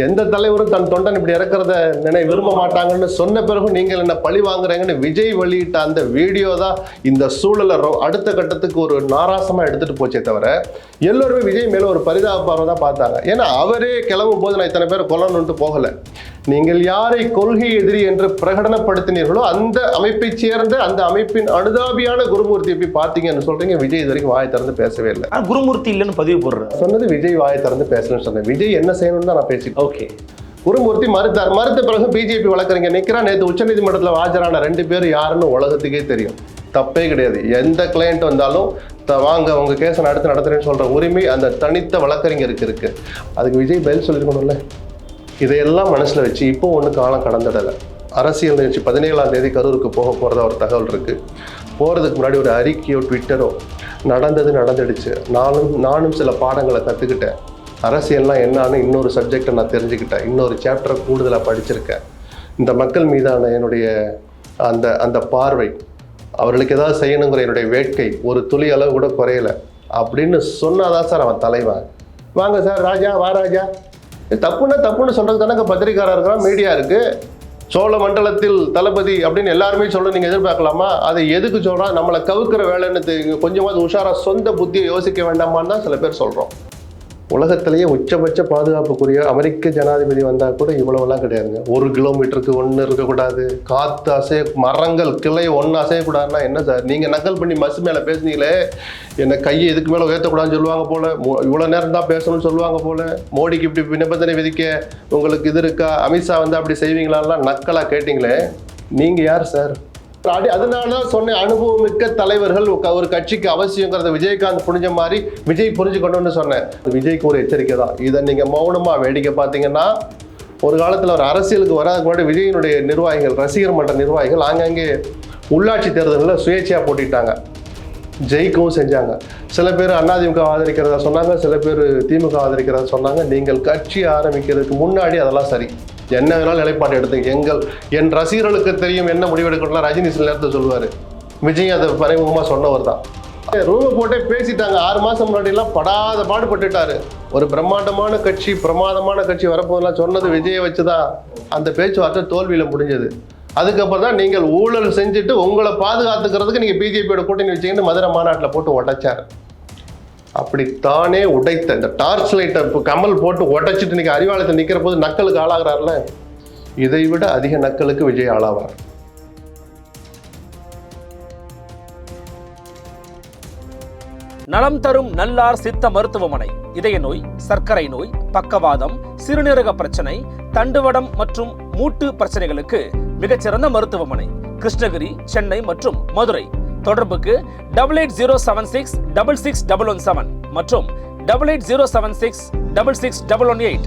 எந்த தலைவரும் தன் தொண்டன் இப்படி இறக்குறத நினை விரும்ப மாட்டாங்கன்னு சொன்ன பிறகு நீங்கள் என்ன பழி வாங்குறீங்கன்னு விஜய் வெளியிட்ட அந்த வீடியோ தான் இந்த சூழலை அடுத்த கட்டத்துக்கு ஒரு நாராசமாக எடுத்துகிட்டு போச்சே தவிர எல்லோருமே விஜய் மேலே ஒரு பரிதாப பார்வை தான் பார்த்தாங்க. ஏன்னா அவரே கிளம்பும் போது நான் இத்தனை பேர் கொல்லணுன்ட்டு போகலை. நீங்கள் யாரை கொள்கை எதிரி என்று பிரகடனப்படுத்தினீர்களோ அந்த அமைப்பை சேர்ந்த அந்த அமைப்பின் அனுதாபியான குருமூர்த்தி எப்படி பார்த்தீங்கன்னு சொல்றீங்க. விஜய் இது வரைக்கும் வாயை திறந்து பேசவே இல்லை. குருமூர்த்தி இல்லைன்னு பதிவு போடுறாரு. சொன்னது விஜய் வாயை திறந்து பேசலன்னு சொன்னேன். விஜய் என்ன செய்யணும்னு தான் நான் பேசிட்டேன் ஓகே. குருமூர்த்தி மறுத்தார் மறுத்த பிறகு பிஜேபி வழக்கறிஞர் நிக்கிறா நேற்று உச்சநீதிமன்றத்தில் ஆஜரான ரெண்டு பேர் யாருன்னு உலகத்துக்கே தெரியும். தப்பே கிடையாது. எந்த கிளையண்ட் வந்தாலும் த- வாங்க உங்க கேஸை நடத்து நடத்துறேன்னு சொல்ற உரிமை அந்த தனித்த வழக்கறிஞருக்கு இருக்கு. அதுக்கு விஜய் பதில் சொல்லிருக்கணும்ல இதையெல்லாம் மனசில் வச்சு இப்போ ஒன்று காலம் கடந்துடலை அரசியல் நிகழ்ச்சி பதினேழாம் தேதி கரூருக்கு போக போகிறதா ஒரு தகவல் இருக்குது போகிறதுக்கு முன்னாடி ஒரு அறிக்கையோ ட்விட்டரோ நடந்தது நடந்துடுச்சு. நானும் நானும் சில பாடங்களை கற்றுக்கிட்டேன் அரசியல்லாம் என்னான்னு இன்னொரு சப்ஜெக்டை நான் தெரிஞ்சுக்கிட்டேன். இன்னொரு சாப்டரை கூடுதலாக படிச்சிருக்கேன். இந்த மக்கள் மீதான என்னுடைய அந்த அந்த பார்வை அவர்களுக்கு ஏதாவது செய்யணுங்கிற என்னுடைய வேட்கை ஒரு துளி அளவு கூட குறையலை. அப்படின்னு சொன்னாதான் சார் அவன் தலைவன். வாங்க சார் ராஜா வா ராஜா. தப்புன்னா தப்புன்னு சொல்றது தானே பத்திரிக்காரர் இருக்கிறான் மீடியா இருக்கு. சோழ மண்டலத்தில் தளபதி அப்படின்னு எல்லாருமே சொல்ல நீங்க எதிர்பார்க்கலாமா? அதை எதுக்கு சொல்றான் நம்மளை கவுக்கிற வேலைன்னு கொஞ்சமாவது உஷாரா சொந்த புத்தியை யோசிக்க வேண்டாமான்னு தான் சில பேர் சொல்றோம். உலகத்திலேயே உச்சபட்ச பாதுகாப்புக்குரிய அமெரிக்க ஜனாதிபதி வந்தால் கூட இவ்வளவுலாம் கிடையாதுங்க. ஒரு கிலோமீட்டருக்கு ஒன்று இருக்கக்கூடாது. காற்று அசைய மரங்கள் கிளை ஒன்று அசையக்கூடாதுன்னா என்ன சார்? நீங்கள் நக்கல் பண்ணி மசு மேலே பேசுனீங்களே என்ன கையை இதுக்கு மேலே உயர்த்தக்கூடாதுன்னு சொல்லுவாங்க போல. இவ்வளோ நேரம் தான் பேசணும்னு சொல்லுவாங்க போல. மோடிக்கு இப்படி நிபந்தனை விதிக்க உங்களுக்கு இது இருக்கா? அமித்ஷா வந்து அப்படி செய்வீங்களான்லாம் நக்கலாக கேட்டிங்களே. நீங்கள் யார் சார்? அடி அதனால சொன்ன சொன்னேன் அனுபவமிக்க தலைவர்கள் ஒரு- கட்சிக்கு அவசியங்கிறத விஜயகாந்த் புரிஞ்ச மாதிரி விஜய் புரிஞ்சுக்கணும்னு சொன்னேன். விஜய்க்கு ஒரு எச்சரிக்கை தான். இதை நீங்கள் மௌனமாக வேடிக்கை பார்த்தீங்கன்னா ஒரு காலத்தில் ஒரு அரசியலுக்கு வராதுக்கு முன்னாடி விஜயினுடைய நிர்வாகிகள் ரசிகர் மன்ற நிர்வாகிகள் ஆங்காங்கே உள்ளாட்சி தேர்தலில் சுயேட்சையாக போட்டிட்டாங்க. ஜெயிக்கவும் செஞ்சாங்க. சில பேர் அதிமுக ஆதரிக்கிறதா சொன்னாங்க சில பேர் திமுக ஆதரிக்கிறதா சொன்னாங்க. நீங்கள் கட்சி ஆரம்பிக்கிறதுக்கு முன்னாடி அதெல்லாம் சரி. என்ன வேணாலும் நிலைப்பாடு எடுத்துங்க? எங்கள் என் ரசிகர்களுக்கு தெரியும் என்ன முடிவெடுக்கணும்னா ரஜினி சில நேரத்தில் சொல்லுவார். விஜய் அதை மறைமுகமாக சொன்னவர் தான். ரூம் போட்டே பேசிட்டாங்க. ஆறு மாதம் முன்னாடிலாம் படாத பாடுபட்டுட்டாரு. ஒரு பிரம்மாண்டமான கட்சி பிரமாதமான கட்சி வரப்போதெல்லாம் சொன்னது விஜயை வச்சு தான் அந்த பேச்சுவார்த்தை தோல்வியில் முடிஞ்சது. அதுக்கப்புறம் தான் நீங்கள் ஊழல் செஞ்சுட்டு உங்களை பாதுகாத்துக்கிறதுக்கு நீங்கள் பிஜேபியோட கூட்டணி வச்சீங்கன்னு மதுரை மாநாட்டில் போட்டு உடைச்சார். அப்படி தானே உடைத்த. இந்த டார்ச் லைட்டை இப்போ கமல் போட்டு உடைச்சிட்டு இன்றைக்கி அறிவாளத்தை நிற்கிற போது நக்கலுக்கு ஆளாகிறார்ல இதை விட அதிக நக்கலுக்கு விஜய் ஆளாவார். நலம் தரும் நல்லார் சித்த மருத்துவமனை. இதய நோய் சர்க்கரை நோய் பக்கவாதம் சிறுநீரக பிரச்சனை தண்டுவடம் மற்றும் மூட்டு பிரச்சனைகளுக்கு மிகச்சிறந்த மருத்துவமனை. கிருஷ்ணகிரி சென்னை மற்றும் மதுரை. தொடர்புக்கு double eight zero seven six double six double one seven மற்றும் double eight zero seven six double six double one eight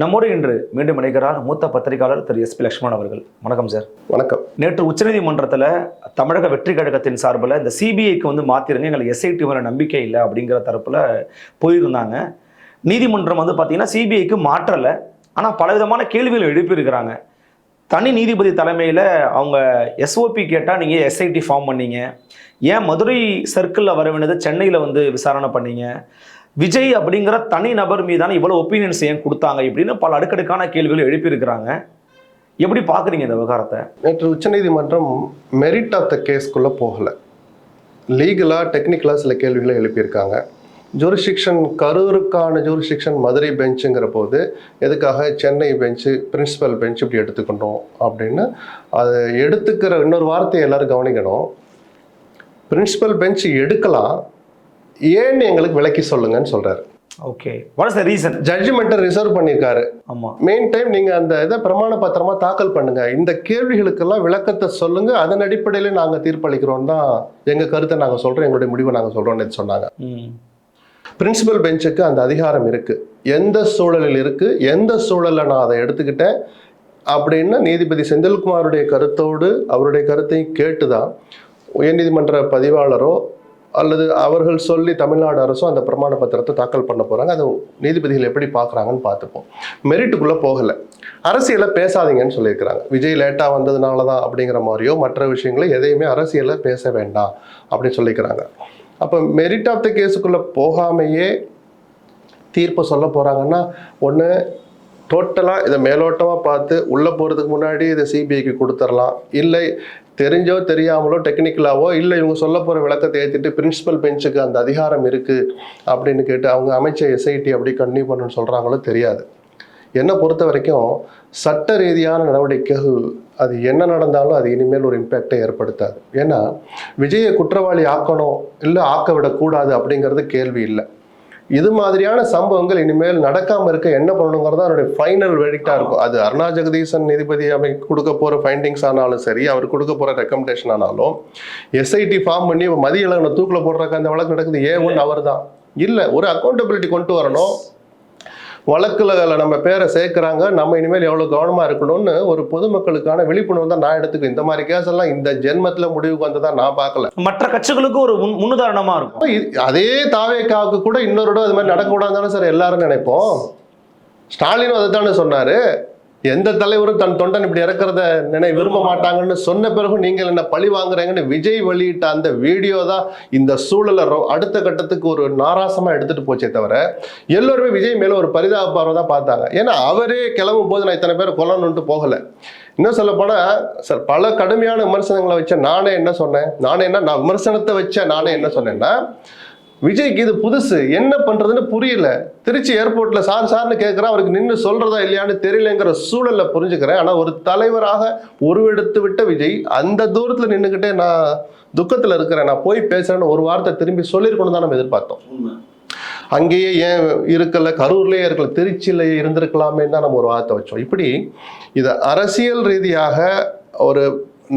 நம்மோடு இன்று மீண்டும் இணைகிறார் மூத்த பத்திரிகையாளர் திரு எஸ் பி லட்சுமணன் அவர்கள். வணக்கம் சார். வணக்கம். நேற்று உச்சநீதிமன்றத்தில் தமிழக வெற்றி கழகத்தின் சார்பில் இந்த சிபிஐக்கு வந்து மாற்றிருங்க எங்களுக்கு எஸ்ஐடி மேலே நம்பிக்கை இல்லை அப்படிங்கிற தரப்பில் போயிருந்தாங்க. நீதிமன்றம் வந்து பார்த்தீங்கன்னா சிபிஐக்கு மாற்றலை. ஆனால் பலவிதமான கேள்விகள் எழுப்பியிருக்கிறாங்க தனி நீதிபதி தலைமையில் அவங்க எஸ்ஓபி கேட்டால் நீங்கள் எஸ்ஐடி ஃபார்ம் பண்ணீங்க. ஏன் மதுரை சர்க்கிளில் வர வேண்டியது சென்னையில் வந்து விசாரணை பண்ணீங்க? விஜய் அப்படிங்கிற தனி நபர் மீதான இவ்வளோ ஒப்பீனியன்ஸ் ஏன் கொடுத்தாங்க இப்படின்னு பல அடுக்கடுக்கான கேள்விகள் எழுப்பியிருக்கிறாங்க. எப்படி பார்க்குறீங்க இந்த விவகாரத்தை? நேற்று உச்சநீதிமன்றம் மெரிட் ஆஃப் த கேஸ்க்குள்ளே போகலை. லீகலாக டெக்னிக்கலாக சில கேள்விகளை எழுப்பியிருக்காங்க. ஜூரிஸ்டிக்ஷன் கரூருக்கான ஜூரிஸ்டிக்ஷன் மதுரை பெஞ்சுங்கிற போது எதுக்காக சென்னை பெஞ்சு பிரின்சிபல் பெஞ்ச் இப்படி எடுத்துக்கணும் அப்படின்னு அதை எடுத்துக்கிற இன்னொரு வார்த்தையை எல்லோரும் கவனிக்கணும். பிரின்சிபல் பெஞ்ச் எடுக்கலாம் ஏன்னு எங்களுக்கு விளக்கி சொல்லுங்கன்னு சொல்றாரு. Okay what is the reason ஜட்ஜ்மெண்ட்டை reserve பண்ணியிருக்காரு. ஆமாம் மெயின் டைம் நீங்க அந்த இதை பிரமாண பத்திரமா தாக்கல் பண்ணுங்க. இந்த கேள்விகளுக்கெல்லாம் விளக்கத்தை சொல்லுங்க. அதன் அடிப்படையில நாங்க தீர்ப்பளிக்கிறோம் தான் எங்க கருத்தை நாங்க சொல்றோம். எங்களுடைய முடிவை நாங்க சொல்றோம்னு சொன்னாங்க. பிரின்சிபல் பெஞ்சுக்கு அந்த அதிகாரம் இருக்குது எந்த சூழலில் இருக்குது எந்த சூழலில் நான் அதை எடுத்துக்கிட்டேன்? அப்படின்னு நீதிபதி செந்தில்குமாருடைய கருத்தோடு அவருடைய கருத்தையும் கேட்டு தான் உயர்நீதிமன்ற பதிவாளரோ அல்லது அவர்கள் சொல்லி தமிழ்நாடு அரசும் அந்த பிரமாண பத்திரத்தை தாக்கல் பண்ண போகிறாங்க அதை நீதிபதிகள் எப்படி பார்க்குறாங்கன்னு பார்த்துப்போம். மெரிட்டுக்குள்ளே போகலை. அரசியலை பேசாதீங்கன்னு சொல்லியிருக்கிறாங்க. விஜய் லேட்டாக வந்ததுனால தான் அப்படிங்கிற மாதிரியோ மற்ற விஷயங்களோ எதையுமே அரசியலை பேச வேண்டாம் அப்படின்னு சொல்லிக்கிறாங்க. அப்போ மெரிட் ஆஃப் த கேஸுக்குள்ளே போகாமையே தீர்ப்பு சொல்ல போகிறாங்கன்னா ஒன்று டோட்டலாக இதை மேலோட்டமாக பார்த்து உள்ளே போகிறதுக்கு முன்னாடி இதை சிபிஐக்கு கொடுத்துடலாம். இல்லை தெரிஞ்சோ தெரியாமலோ டெக்னிக்கலாவோ இல்லை இவங்க சொல்ல போகிற விளக்கத்தை ஏற்றிட்டு பிரின்சிபல் பெஞ்சுக்கு அந்த அதிகாரம் இருக்குது அப்படின்னு கேட்டு அவங்க அமைச்ச எஸ்ஐடி அப்படி கண்டினியூ பண்ணணும்னு சொல்கிறாங்களோ தெரியாது. என்னை பொறுத்த வரைக்கும் சட்ட ரீதியான நடவடிக்கைகள் அது என்ன நடந்தாலும் அது இனிமேல் ஒரு இம்பேக்டை ஏற்படுத்தாது. ஏன்னா விஜயை குற்றவாளி ஆக்கணும் இல்லை ஆக்க விடக்கூடாது அப்படிங்கிறது கேள்வி இல்லை. இது மாதிரியான சம்பவங்கள் இனிமேல் நடக்காம இருக்க என்ன பண்ணணுங்கிறது அவருடைய ஃபைனல் வெடிக்டா இருக்கும். அது அருணா ஜெகதீசன் நீதிபதி அவை கொடுக்க போற ஃபைண்டிங்ஸ் ஆனாலும் சரி அவர் கொடுக்க போற ரெக்கமெண்டேஷன் ஆனாலும் எஸ்ஐடி ஃபார்ம் பண்ணி மதிய இளவனை தூக்கில் போடுறக்கு அந்த வழக்கு நடக்குது. ஏ ஒன் அவர் தான் இல்லை ஒரு அக்கௌண்டபிலிட்டி கொண்டு வரணும். வழக்குல நம்ம பேரை சேர்க்குறாங்க. நம்ம இனிமேல் எவ்வளோ கவனமாக இருக்கணும்னு ஒரு பொதுமக்களுக்கான விழிப்புணர்வு தான் நான் எடுத்துக்கிறேன் இந்த மாதிரி கேஸ் எல்லாம் இந்த ஜென்மத்தில் முடிவுக்கு வந்ததா நான் பார்க்கல. மற்ற கட்சிகளுக்கு ஒரு முன் முன்னுதாரணமா இருக்கும். அதே தாவேக்காவுக்கு கூட இன்னொரு அது மாதிரி நடக்கக்கூடாதுன்னு சார் எல்லாரும் நினைப்போம். ஸ்டாலினும் அதை தானே சொன்னாரு. எந்த தலைவரும் தன் தொண்டன் இப்படி இறக்குறத நினை விரும்ப மாட்டாங்கன்னு சொன்ன பிறகு நீங்கள் என்ன பழி வாங்குறீங்கன்னு விஜய் வெளியிட்ட அந்த வீடியோ தான் இந்த சூழலை அடுத்த கட்டத்துக்கு ஒரு நாராசமா எடுத்துட்டு போச்சே தவிர எல்லோருமே விஜய் மேல ஒரு பரிதாப பார்வை தான் பார்த்தாங்க. ஏன்னா அவரே கிளம்பும் போது நான் இத்தனை பேர் கொல்லணும்ட்டு போகல. இன்னும் சொல்ல போனா சார் பல கடுமையான விமர்சனங்களை வச்ச நானே என்ன சொன்னேன்? நானே என்ன நான் விமர்சனத்தை வச்ச நானே என்ன சொன்னேன்னா விஜய்க்கு இது புதுசு. என்ன பண்றதுன்னு புரியல. திருச்சி ஏர்போர்ட்ல சார் சார்னு கேட்குறேன் அவருக்கு நின்று சொல்றதா இல்லையான்னு தெரியலங்கிற சூழல்ல புரிஞ்சுக்கிறேன். ஆனா ஒரு தலைவராக உருவெடுத்து விட்ட விஜய் அந்த தூரத்துல நின்றுக்கிட்டே நான் துக்கத்துல இருக்கிறேன். நான் போய் பேசுறேன்னு ஒரு வார்த்தை திரும்பி சொல்லியிருக்கணும் தான் நம்ம எதிர்பார்த்தோம். அங்கேயே ஏன் இருக்கல கரூர்லயே இருக்கல திருச்சியில இருந்திருக்கலாமே தான் நம்ம ஒரு வார்த்தை வச்சோம். இப்படி இது அரசியல் ரீதியாக ஒரு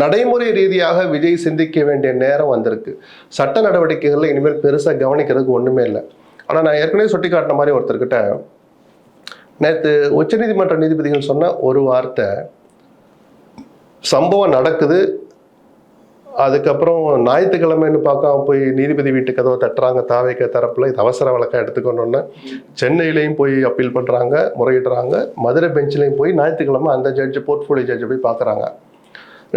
நடைமுறை ரீதியாக விஜய் சிந்திக்க வேண்டிய நேரம் வந்திருக்கு. சட்ட நடவடிக்கைகளில் இனிமேல் பெருசாக கவனிக்கிறதுக்கு ஒன்றுமே இல்லை. ஆனால் நான் ஏற்கனவே சுட்டி காட்டின மாதிரி ஒருத்தர்கிட்ட நேற்று உச்சநீதிமன்ற நீதிபதிகள் சொன்ன ஒரு வார்த்தை சம்பவம் நடக்குது அதுக்கப்புறம் ஞாயிற்றுக்கிழமைன்னு பார்க்காம போய் நீதிபதி வீட்டு கதவை தட்டுறாங்க தாவைக்க தரப்பில் இது அவசர வழக்கம் எடுத்துக்கணுன்னு சென்னையிலையும் போய் அப்பீல் பண்ணுறாங்க முறையிடுறாங்க மதுரை பெஞ்சிலையும் போய் ஞாயிற்றுக்கிழமை அந்த ஜட்ஜு போர்ட்ஃபோலியோ ஜட்ஜை போய் பார்க்குறாங்க.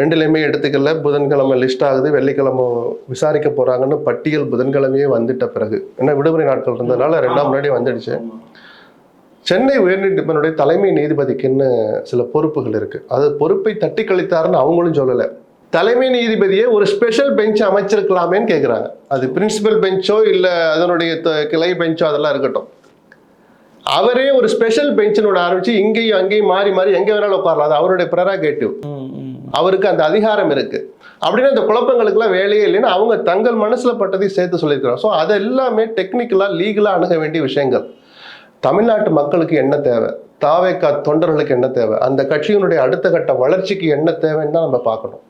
ரெண்டுலையுமே எடுத்துக்கல. புதன்கிழமை லிஸ்ட் ஆகுது. வெள்ளிக்கிழமை விசாரிக்க போகிறாங்கன்னு பட்டியல் புதன்கிழமையே வந்துட்ட பிறகு. ஏன்னா விடுமுறை நாட்கள் இருந்ததுனால ரெண்டாம் முன்னாடியே வந்துடுச்சு. சென்னை உயர்நீதிமன்றுடைய தலைமை நீதிபதிக்குன்னு சில பொறுப்புகள் இருக்கு. அது பொறுப்பை தட்டி கழித்தாருன்னு அவங்களும் சொல்லலை. தலைமை நீதிபதியே ஒரு ஸ்பெஷல் பெஞ்ச் அமைச்சிருக்கலாமேன்னு கேட்குறாங்க அது பிரின்சிபல் பெஞ்சோ இல்லை அதனுடைய கிளை பெஞ்சோ அதெல்லாம் இருக்கட்டும். அவரே ஒரு ஸ்பெஷல் பெஞ்சினோட ஆரம்பிச்சு இங்கேயும் அங்கேயும் மாறி மாறி எங்கே வேணாலும் உட்காரலாம். அது அவருடைய ப்ரெராகேட்டிவ். அவருக்கு அந்த அதிகாரம் இருக்கு. அப்படின்னா இந்த குழப்பங்களுக்குலாம் வேலையே இல்லைன்னு அவங்க தங்கள் மனசுல பட்டதையும் சேர்த்து சொல்லியிருக்கிறாங்க. ஸோ அது எல்லாமே டெக்னிக்கலா லீகலா அணுக வேண்டிய விஷயங்கள். தமிழ்நாட்டு மக்களுக்கு என்ன தேவை? தாவேக்கா தொண்டர்களுக்கு என்ன தேவை? அந்த கட்சியினுடைய அடுத்த கட்ட வளர்ச்சிக்கு என்ன தேவைன்னு தான் நம்ம பார்க்கணும்.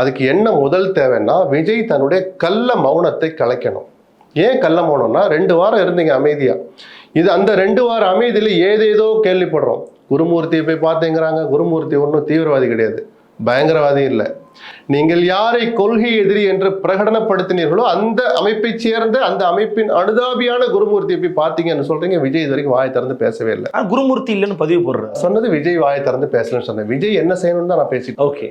அதுக்கு என்ன முதல் தேவைன்னா விஜய் தன்னுடைய கள்ள மௌனத்தை கலைக்கணும். ஏன் கள்ள மௌனம்னா ரெண்டு வாரம் இருந்தீங்க அமைதியாக இது அந்த ரெண்டு வாரம் அமைதியில் ஏதேதோ கேள்விப்படுறோம். குருமூர்த்தியை போய் பார்த்தேங்கிறாங்க. குருமூர்த்தி ஒன்றும் தீவிரவாதி கிடையாது. பயங்கரவாதி இல்லை. நீங்கள் யாரை கொள்கை எதிரி என்று பிரகடனப்படுத்தினீர்களோ அந்த அமைப்பைச் சேர்ந்த அந்த அமைப்பின் அனுதாபியான குருமூர்த்தியை போய் பார்த்தீங்கன்னு சொல்றீங்க. விஜய் இது வரைக்கும் வாயை திறந்து பேசவே இல்லை. குருமூர்த்தி இல்லைன்னு பதிவு போடுறாரு. சொன்னது விஜய் வாயை திறந்து பேசலன்னு சொன்னேன். விஜய் என்ன செய்யணும்னு தான் நான் பேசிட்டேன் ஓகே.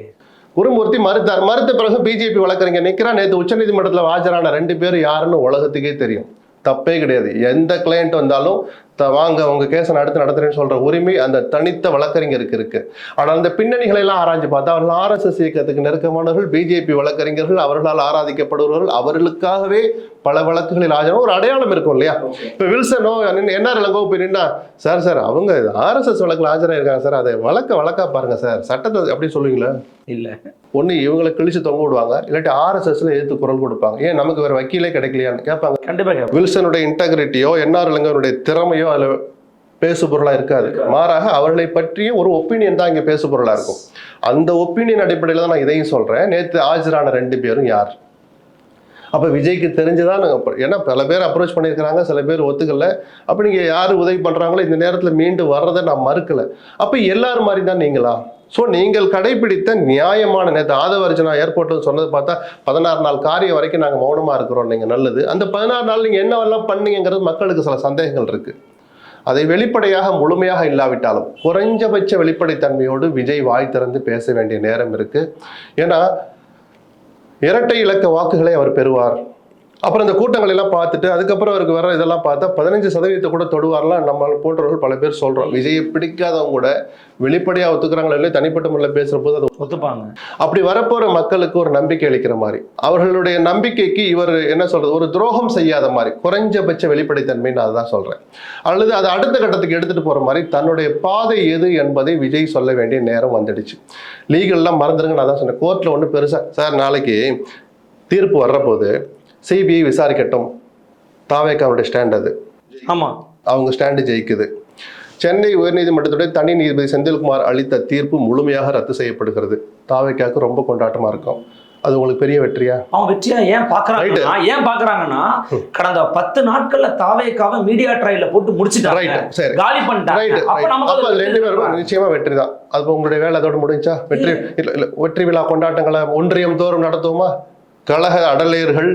குருமூர்த்தி மறுத்தார் மறுத்த பிறகு பிஜேபி வழக்கறிஞர் நிக்கிறா நேற்று உச்சநீதிமன்றத்தில் ஆஜரான ரெண்டு பேர் யாருன்னு உலகத்துக்கே தெரியும். தப்பே கிடையாது. எந்த கிளையண்ட் வந்தாலும் வாங்க உங்க கேஸை நடத்து நடத்துறேன்னு சொல்ற உரிமை அந்த தனித்த வழக்கறிஞருக்கு இருக்கு. ஆனால் அந்த பின்னணிகளை எல்லாம் ஆராய்ஞ்சு பார்த்தா அவர்கள் ஆர்எஸ்எஸ் இயக்கத்துக்கு நெருக்கமானவர்கள் பிஜேபி வழக்கறிஞர்கள் அவர்களால் ஆராதிக்கப்படுபவர்கள் அவர்களுக்காகவே பல வழக்குகளில் ஆஜரான ஒரு அடையாளம் இருக்கும் இல்லையா? இப்போ வில்சனோ என்ஆர் இளங்கோ போய் நின்னா சார் சார் அவங்க ஆர்எஸ்எஸ் வழக்கில் ஆஜராயிருக்காங்க சார். அதை வழக்க வழக்கா பாருங்க சார். சட்டத்தை அப்படி சொல்லுவீங்களா? இல்ல. ஒன்று இவங்களை கிழிச்சு தொங்க விடுவாங்க இல்லாட்டி ஆர்எஸ்எஸ்ல எதிர்த்து குரல் கொடுப்பாங்க. ஏன் நமக்கு வேற வக்கீலே கிடைக்கலையான்னு கேட்பாங்க. கண்டிப்பா கேட்பேன். வில்சனுடைய இன்டெகிரிட்டியோ என்ஆர் இளங்கனுடைய திறமையோ அதில் பேசு பொருளா இருக்காது. மாறாக அவர்களை பற்றிய ஒரு ஒப்பீனியன் தான் இங்க பேசு பொருளா இருக்கும். அந்த ஒப்பீனியன் அடிப்படையில் தான் நான் இதையும் சொல்றேன். நேற்று ஆஜரான ரெண்டு பேரும் யார்? அப்போ விஜய்க்கு தெரிஞ்சுதான் நாங்க அப்ப- ஏன்னா பல பேர் அப்ரோச் பண்ணியிருக்கிறாங்க சில பேர் ஒத்துக்கல. அப்போ நீங்கள் யார் உதவி பண்ணுறாங்களோ இந்த நேரத்தில் மீண்டு வர்றதை நான் மறுக்கலை. அப்போ எல்லாரும் மாதிரி தான் நீங்களா? ஸோ நீங்கள் கடைபிடித்த நியாயமான நேற்று ஆதவர்ஜனா ஏர்போர்ட்டில் சொன்னது பார்த்தா பதினாறு நாள் காரியம் வரைக்கும் நாங்கள் மௌனமாக இருக்கிறோம் நீங்கள் நல்லது. அந்த பதினாறு நாள் நீங்கள் என்னவெல்லாம் பண்ணீங்கிறது மக்களுக்கு சில சந்தேகங்கள் இருக்குது அதை வெளிப்படையாக முழுமையாக இல்லாவிட்டாலும் குறைஞ்சபட்ச வெளிப்படைத்தன்மையோடு விஜய் வாய் திறந்து பேச வேண்டிய நேரம் இருக்குது ஏன்னா இரட்டை இலக்க வாக்குகளை அவர் பெறுவார். அப்புறம் இந்த கூட்டங்கள் எல்லாம் பார்த்துட்டு அதுக்கப்புறம் அவருக்கு வர இதெல்லாம் பார்த்தா பதினஞ்சு சதவீதத்தை கூட தொடுவார்லாம் நம்ம போன்றவர்கள் பல பேர் சொல்றோம். விஜயை பிடிக்காதவங்க கூட வெளிப்படையாக ஒத்துக்கிறாங்களோ இல்லையோ தனிப்பட்ட முறையில் பேசுற போது அது ஒத்துப்பாங்க. அப்படி வரப்போற மக்களுக்கு ஒரு நம்பிக்கை அளிக்கிற மாதிரி அவர்களுடைய நம்பிக்கைக்கு இவர் என்ன சொல்றது ஒரு துரோகம் செய்யாத மாதிரி குறைஞ்சபட்ச வெளிப்படைத்தன்மை நான் அதான் சொல்றேன். அல்லது அதை அடுத்த கட்டத்துக்கு எடுத்துட்டு போற மாதிரி தன்னுடைய பாதை எது என்பதை விஜய் சொல்ல வேண்டிய நேரம் வந்துடுச்சு. லீகல்லாம் மறந்துருங்க நான் தான் சொன்னேன். கோர்ட்ல ஒன்று பெருசா சார் நாளைக்கு தீர்ப்பு வர்றபோது சிபிஐ விசாரிக்கட்டும். தாவேக்காவுடைய ஸ்டாண்ட் அது. ஆமா. அவங்க ஸ்டாண்டு ஜெயிக்குது. சென்னை உயர்நீதிமன்றத்துடைய தனி நீதிபதி செந்தில்குமார் அளித்த தீர்ப்பு முழுமையாக ரத்து செய்யப்படுகிறது. தாவேக்காவுக்கு ரொம்ப கொண்டாட்டமா இருக்கும். அது உங்களுக்கு பெரிய வெற்றியா? அவன் வெற்றியா ஏன் பாக்குறாங்கன்னா ஏன் பாக்குறாங்கன்னா கடந்த பத்து நாட்கள்ல தாவேக்காவை மீடியா ட்ரையல போட்டு முடிச்சுட்டாங்க. சரி. காலி பண்ணிட்டாங்க. அப்ப நமக்கு ரெண்டு பேரும் நிச்சயமா வெற்றி தான். அது உங்களுடைய வேலை அதோட முடிஞ்சா? வெற்றி இல்ல வெற்றி விழா கொண்டாட்டங்களை ஒன்றியம் தோறும் நடத்துவோமா? கழக அடலையர்கள்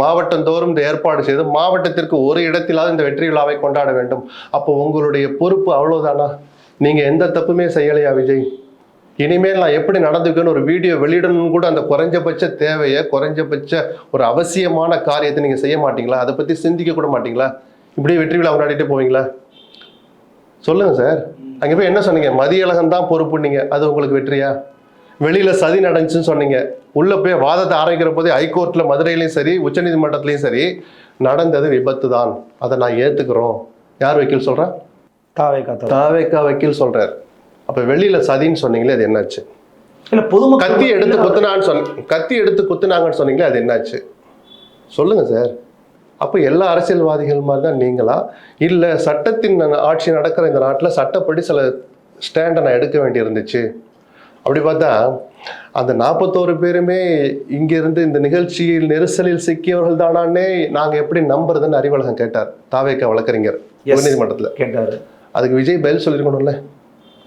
மாவட்டந்தோறும் இந்த ஏற்பாடு செய்து மாவட்டத்திற்கு ஒரு இடத்திலாவது இந்த வெற்றி விழாவை கொண்டாட வேண்டும். அப்போ உங்களுடைய பொறுப்பு அவ்வளோதானா நீங்கள் எந்த தப்புமே செய்யலையா விஜய்? இனிமேல் நான் எப்படி நடந்துக்கணும் ஒரு வீடியோ வெளியிடணும் கூட அந்த குறைஞ்சபட்ச தேவையை குறைஞ்சபட்ச ஒரு அவசியமான காரியத்தை நீங்கள் செய்ய மாட்டீங்களா? அதை பற்றி சிந்திக்க கூட மாட்டீங்களா? இப்படியே வெற்றி விழா கொண்டாடிட்டு போவீங்களா? சொல்லுங்கள் சார். அங்கே போய் என்ன சொன்னீங்க? மதியழகம் தான் பொறுப்புன்னீங்க. அது உங்களுக்கு வெற்றியா? வெளியில சதி நடந்துச்சுன்னு சொன்னீங்க. உள்ள போய் வாதத்தை ஆரம்பிக்கிற போதே ஹைகோர்ட்ல மதுரையிலையும் சரி உச்சநீதிமன்றத்திலையும் சரி நடந்தது விபத்து தான் அதை நான் ஏத்துக்கிறோம். யார் வக்கீல் சொல்றா? தாவேக்கா. தாவேக்கா வக்கீல் சொல்றாரு. அப்ப வெளியில சதின்னு சொன்னீங்களே அது என்னாச்சு? இல்ல பொதுமக்கள் கத்தி எடுத்து குத்துனான்னு சொன்ன கத்தி எடுத்து குத்துனாங்கன்னு சொன்னீங்களே அது என்னாச்சு? சொல்லுங்க சார். அப்போ எல்லா அரசியல்வாதிகள் மாதிரி தான் நீங்களா? இல்லை சட்டத்தின் ஆட்சி நடக்கிற இந்த நாட்டில் சட்டப்படி சில ஸ்டாண்டை நான் எடுக்க வேண்டியிருந்துச்சு. அப்படி பார்த்தா அந்த நாற்பத்தோரு பேருமே இங்கிருந்து இந்த நிகழ்ச்சியில் நெரிசலில் சிக்கியவர்கள் தானான்னே நாங்கள் எப்படி நம்புறதுன்னு அறிவழகம் கேட்டார். தாவேக்கா வழக்கறிஞர். உயர்நீதிமன்றத்தில். கேட்டாரு. அதுக்கு விஜய் பதில் சொல்லியிருக்கணும்ல?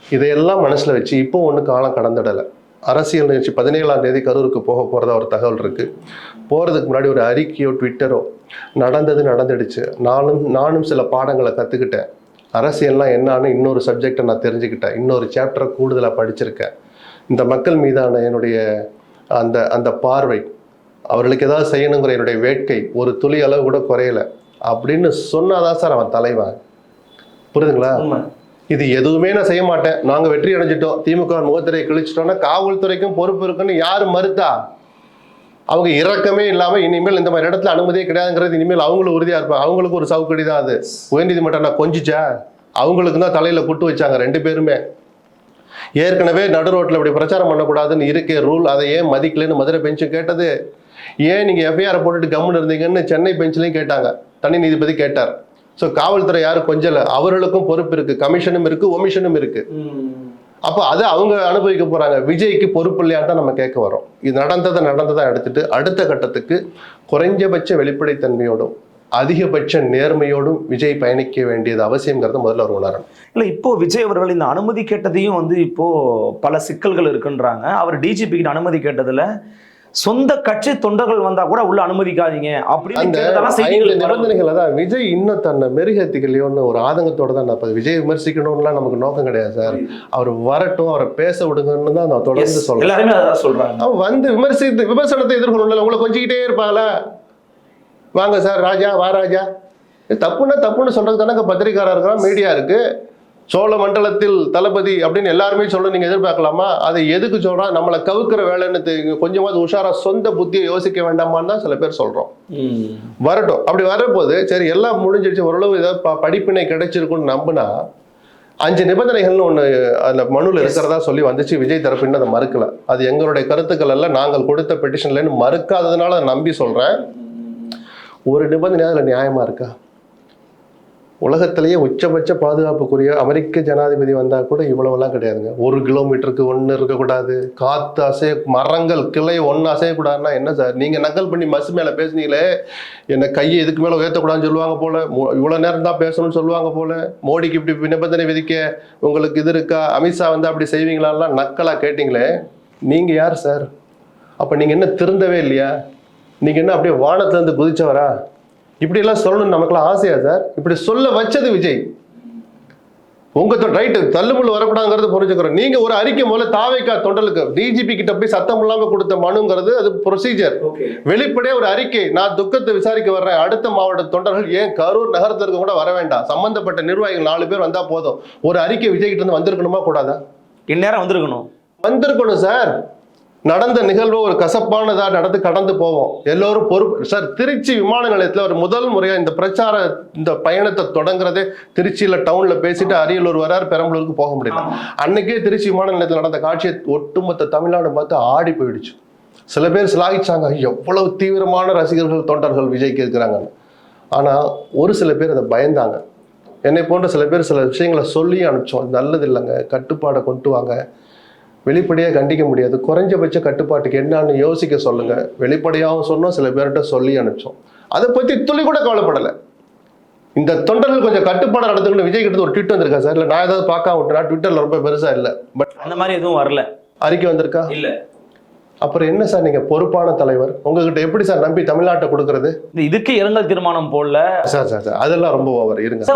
இதையெல்லாம் மனசில் வச்சு இப்போ ஒன்றும் காலம் கடந்துடலை. அரசியல் நிகழ்ச்சி பதினேழாம் தேதி கரூருக்கு போக போகிறதா ஒரு தகவல் இருக்குது போகிறதுக்கு முன்னாடி ஒரு அறிக்கையோ ட்விட்டரோ நடந்தது நடந்துடுச்சு. நானும் நானும் சில பாடங்களை கற்றுக்கிட்டேன் அரசியல்லாம் என்னான்னு இன்னொரு சப்ஜெக்டை நான் தெரிஞ்சுக்கிட்டேன். இன்னொரு சாப்டரை கூடுதலாக படிச்சிருக்கேன். இந்த மக்கள் மீதான என்னுடைய அந்த அந்த பார்வை அவர்களுக்கு ஏதாவது செய்யணுங்கிற என்னுடைய வேட்கை ஒரு துளி அளவு கூட குறையல அப்படின்னு சொன்னாதான் சார் அவன் தலைவன். புரியுதுங்களா? இது எதுவுமே நான் செய்ய மாட்டேன். நாங்க வெற்றி அடைஞ்சிட்டோம். திமுக முகத்திரையை கிழிச்சிட்டோம்னா காவல்துறைக்கும் பொறுப்பு இருக்குன்னு யாரு மறுத்தா? அவங்க இரக்கமே இல்லாம இனிமேல் இந்த மாதிரி இடத்துல அனுமதியே கிடையாதுங்கிறது இனிமேல் அவங்களும் உறுதியா இருப்பாங்க. அவங்களுக்கு ஒரு சவுக்கடி தான் அது. உயர்நீதிமன்றம் நான் கொஞ்சிச்சா அவங்களுக்கு தான் தலையில குட்டு வச்சாங்க ரெண்டு பேருமே. ஏற்கனவே நடு ரோட்டில் இப்படி பிரச்சாரம் பண்ணக்கூடாதுன்னு இருக்கே ரூல். அதை ஏன் மதிக்கலைன்னு மதுரை பெஞ்சும் கேட்டது. ஏன் நீங்கள் எஃப்ஐஆர் போட்டுட்டு கம்முன்னு இருந்தீங்கன்னு சென்னை பெஞ்சிலையும் கேட்டாங்க. தனி நீதிபதி கேட்டார். ஸோ காவல்துறை யாரும் கொஞ்சல. அவர்களுக்கும் பொறுப்பு இருக்குது கமிஷனும் இருக்கு ஒமிஷனும் இருக்கு. அப்போ அதை அவங்க அனுபவிக்க போகிறாங்க விஜய்க்கு பொறுப்பு இல்லையான்னு தான் நம்ம கேட்க வரோம் இது நடந்ததை நடந்ததை எடுத்துட்டு அடுத்த கட்டத்துக்கு குறைஞ்சபட்ச வெளிப்படைத்தன்மையோடும் அதிகபட்ச நேர்மையோடும் விஜய் பயணிக்க வேண்டியது அவசியங்கிறத முதல்ல அவர் உணரணும் இல்ல இப்போ விஜய் அவர்கள் இந்த அனுமதி கேட்டதையும் வந்து இப்போ பல சிக்கல்கள் இருக்குன்றாங்க. அவர் டிஜிபி கிட்ட அனுமதி கேட்டதுல சொந்த கட்சி தொண்டர்கள் வந்தா கூட உள்ள அனுமதிக்காதீங்க அப்படின்னு. நிபந்தனைகளை தான் விஜய் இன்னும் தன்னை மெருகேத்திக்கலையோன்னு ஒரு ஆதங்கத்தோட தான் நான் விஜய் விமர்சிக்கணும்லாம் நமக்கு நோக்கம் கிடையாது சார். அவர் வரட்டும் அவரை பேச விடுங்கன்னு தான் நான் தொடர்ந்து சொல்றேன். எல்லாருமே அதான் சொல்றாங்க. வந்து விமர்சித்து விமர்சனத்தை எதிர்கொள்ளல உங்களை கொஞ்சிக்கிட்டே இருப்பாங்களா வாங்க சார் ராஜா வா ராஜா. தப்புன்னா தப்புன்னு சொல்றது தானே பத்திரிக்காரா இருக்கிறான் மீடியா இருக்கு. சோழ மண்டலத்தில் தளபதி அப்படின்னு எல்லாருமே சொல்ல நீங்க எதிர்பார்க்கலாமா? அதை எதுக்கு சொல்றான் நம்மளை கவுக்கிற வேலைன்னு கொஞ்சமாவது உஷாரா சொந்த புத்தியை யோசிக்க வேண்டாமான்னு தான் சில பேர் சொல்றோம். ம். வரட்டும். அப்படி வரப்போது சரி எல்லாம் முடிஞ்சிடுச்சு ஓரளவு ஏதாவது ப- படிப்பினை கிடைச்சிருக்குன்னு நம்பினா அஞ்சு நிபந்தனைகள்னு ஒன்று அந்த மனுவில் இருக்கிறதா சொல்லி வந்துச்சு விஜய் தரப்பு இன்னும் அதை மறுக்கல. அது எங்களுடைய கருத்துக்கள் எல்லாம் நாங்கள் கொடுத்த பெட்டிஷன்லன்னு மறுக்காததுனால நம்பி சொல்கிறேன் ஒரு நிபந்தனை அதில் நியாயமாக இருக்கா? உலகத்திலேயே உச்சபட்ச பாதுகாப்புக்குரிய அமெரிக்க ஜனாதிபதி வந்தால் கூட இவ்வளவெல்லாம் கிடையாதுங்க. ஒரு கிலோமீட்டருக்கு ஒன்று இருக்கக்கூடாது. காற்று அசைய மரங்கள் கிளை ஒன்று அசையக்கூடாதுன்னா என்ன சார்? நீங்கள் நக்கல் பண்ணி மசு மேலே பேசுனீங்களே என்னை கையை இதுக்கு மேலே உயர்த்தக்கூடாதுன்னு சொல்லுவாங்க போல இவ்வளோ நேரம் தான் பேசணும்னு சொல்லுவாங்க போல மோடிக்கு இப்படி நிபந்தனை விதிக்க உங்களுக்கு இது இருக்கா? அமித்ஷா வந்து அப்படி செய்வீங்களான்லாம் நக்கலாக கேட்டிங்களே நீங்கள் யார் சார்? அப்போ நீங்கள் என்ன திருந்தவே இல்லையா? நீங்கள் என்ன அப்படியே வானத்துலேருந்து குதிச்சவரா? இப்படியெல்லாம் சொல்லணும்னு நமக்குலாம் ஆசையா சார்? இப்படி சொல்ல வச்சது விஜய். உங்க ரைட்டு தள்ளுமுள்ளு வரக்கூடாதுங்கிறது புரிஞ்சுக்கிறோம். நீங்க ஒரு அறிக்கை முதல்ல தாவைக்கா தொண்டலுக்கு டிஜிபி கிட்ட போய் சத்தம் இல்லாம கொடுத்த மனுங்கிறது அது ப்ரொசீஜர் வெளிப்படையா ஒரு அறிக்கை நான் துக்கத்தை விசாரிக்க வர்றேன். அடுத்த மாவட்ட தொண்டர்கள் ஏன் கரூர் நகரத்துல இருக்க கூட வர வேண்டாம். சம்பந்தப்பட்ட நிர்வாகிகள் நாலு பேர் வந்தா போதும். ஒரு அறிக்கை விஜய் கிட்ட இருந்து வந்திருக்கணுமா கூடாதா? இந்நேரம் வந்திருக்கணும். வந்திருக்கணும் சார். நடந்த நிகழ்வு ஒரு கசப்பானதா நடந்து கடந்து போவோம். எல்லோரும் பொறுப்பு சார் திருச்சி விமான நிலையத்தில் ஒரு முதல் முறையாக இந்த பிரச்சார இந்த பயணத்தை தொடங்குறதே திருச்சியில் டவுனில் பேசிட்டு அரியலூர் வரார் பெரம்பலூருக்கு போக முடியல. அன்னைக்கே திருச்சி விமான நிலையத்தில் நடந்த காட்சியை ஒட்டுமொத்த தமிழ்நாடு பார்த்து ஆடி போயிடுச்சு. சில பேர் சிலாகிச்சாங்க எவ்வளவு தீவிரமான ரசிகர்கள் தொண்டர்கள் விஜய்க்கு இருக்கிறாங்கன்னு. ஆனால் ஒரு சில பேர் அதை பயந்தாங்க. என்னை போன்ற சில பேர் சில விஷயங்களை சொல்லி அனுப்பிச்சோம். நல்லது இல்லைங்க கட்டுப்பாடை கொண்டு வாங்க. வெளிப்படையாக கண்டிக்க முடியாது. குறைஞ்சபட்ச கட்டுப்பாட்டுக்கு என்னன்னு யோசிக்க சொல்லுங்க. வெளிப்படையாகவும் சொன்னோம் சில பேர்கிட்ட சொல்லி அனுப்பிச்சோம். அதை பற்றி துளி கூட கவலைப்படலை. இந்த தொண்டர்கள் கொஞ்சம் கட்டுப்பாடு நடந்துக்கணும் விஜய் கிட்ட ஒரு ட்விட் வந்திருக்கா சார்? இல்லை நான் ஏதாவது பார்க்க விட்டுனா ட்விட்டரில் ரொம்ப பெருசாக இல்லை. பட் அந்த மாதிரி எதுவும் வரல. அறிக்கை வந்திருக்கா? இல்ல. அப்புறம் என்ன சார் நீங்கள் பொறுப்பான தலைவர்? உங்ககிட்ட எப்படி சார் நம்பி தமிழ்நாட்டை கொடுக்கறது? இதுக்கு இரங்கல் தீர்மானம் போடல. சார் சார் சார் அதெல்லாம் ரொம்ப ஓவர் இருங்க.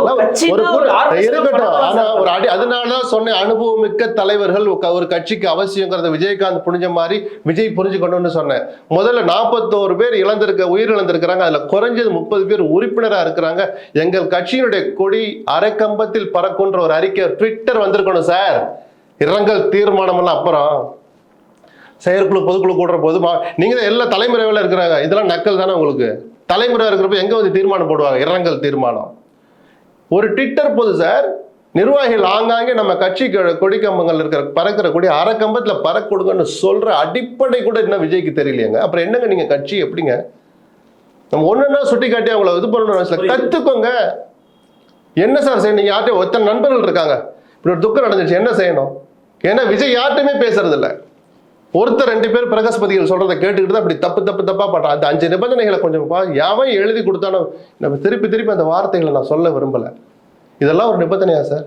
இருக்கட்டும். ஆனா. ஒரு அடி அதனால தான் சொன்னேன் அனுபவமிக்க தலைவர்கள் ஒரு- ஒரு கட்சிக்கு அவசியங்கிறத விஜயகாந்த் புரிஞ்ச மாதிரி விஜய் புரிஞ்சுக்கணும்னு சொன்னேன். முதல்ல நாற்பத்தோரு பேர் இழந்திருக்க உயிர் இழந்திருக்கிறாங்க அதுல குறைஞ்சது முப்பது பேர் உறுப்பினரா இருக்கிறாங்க. எங்கள் கட்சியினுடைய கொடி அரைக்கம்பத்தில் பறக்குன்ற ஒரு அறிக்கை ட்விட்டர் வந்திருக்கணும் சார். இரங்கல் தீர்மானம் எல்லாம் அப்புறம். செயற்குழு பொதுக்குழு கூடுற போது மா- நீங்க தான் எல்லா தலைமுறைவில் இருக்கிறாங்க. இதெல்லாம் நக்கல் தானே உங்களுக்கு? தலைமுறை இருக்கிறப்ப எங்க வந்து தீர்மானம் போடுவாங்க? இரங்கல் தீர்மானம். ஒரு ட்விட்டர் போது சார் நிர்வாகிகள் ஆங்காங்கே நம்ம கட்சி கொடி கம்பங்கள் இருக்கிற பறக்கிற கொடி அரை கம்பத்துல பறக்க கொடுங்கன்னு சொல்ற அடிப்படை கூட இன்னும் விஜய்க்கு தெரியலையாங்க. அப்புறம் என்னங்க நீங்க கட்சி எப்படிங்க? நம்ம ஒண்ணுன்னா சுட்டி காட்டி அவங்கள இது பண்ணணும். கத்துக்கோங்க. என்ன சார் செய்யணும்? யார்கிட்ட ஒருத்தன் நண்பர்கள் இருக்காங்க. இப்படி ஒரு துக்கம் நடந்துச்சு என்ன செய்யணும்? ஏன்னா விஜய் யார்கிட்டயுமே பேசுறது இல்ல ஒருத்தர் ரெண்டு பேர் பிரகஸ்பதிகள் சொல்றதை கேட்டுக்கிட்டு தான் அப்படி தப்பு தப்பு தப்பா பண்றான் அந்த அஞ்சு நிபந்தனைகளை கொஞ்சம் பா எழுதி கொடுத்தானோ நம்ம திருப்பி திருப்பி அந்த வார்த்தைகளை நான் சொல்ல விரும்பல. இதெல்லாம் ஒரு நிபந்தனையா சார்